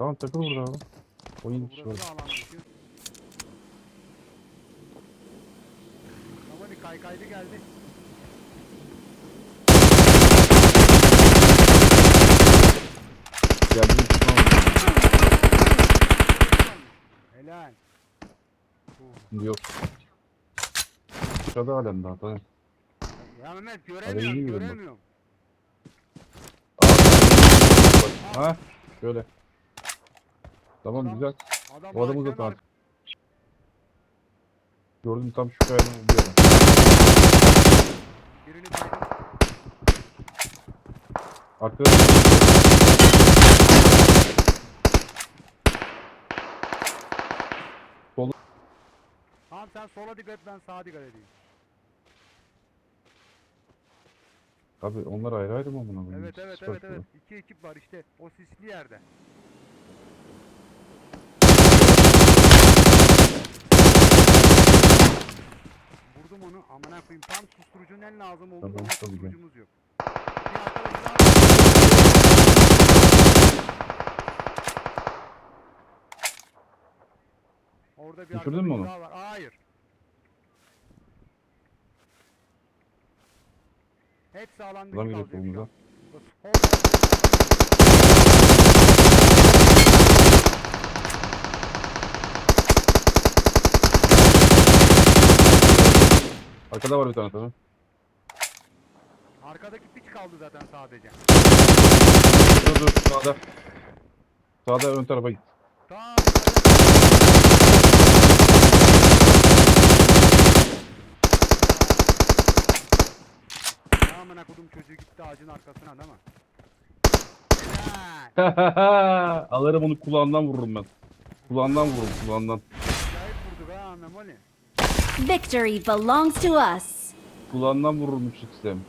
Tamam takıl burada abi. Oyun kişi Burası orada. da alan dışı. Ama bir kaykaylı geldi. Geldim tamam. Helal. Uh, Yok. Aşağıda halen daha tamam. Ya Mehmet iyi göremiyorum, gidiyorum bak. göremiyorum. Ha şöyle. Tamam Adam- güzel. Adam O adamı ağaçların da ar- Gördüm tam şu kayanın yana. Birini. Arkada Tamam sen sola dikkat et ben sağa dikkat edeyim. Abi onlar ayrı ayrı mı amına koyayım? Evet evet evet evet. İki ekip var işte o sisli yerde. Onu amına koyayım tam susturucunun en lazım olduğu Tamam, zaman tabii ki. susturucumuz yok. Bir Orada bir Düşürdün mü arkadaş onu? daha var. Hayır. Hepsi alan dışı Adam geliyor kalacak şu solumuza. an. Sol- Arkada var bir tane tabii. Arkadaki piç kaldı zaten sadece. Dur dur sağda. Sağda ön tarafa git. Tamam. Amına kodum çocuğu gitti ağacın arkasına değil mi? Helal. Alırım onu kulağından vururum ben. Kulağından vururum kulağından. Acayip vurduk ha Memoli. Victory belongs to us. Kulağından vururum şu sistem.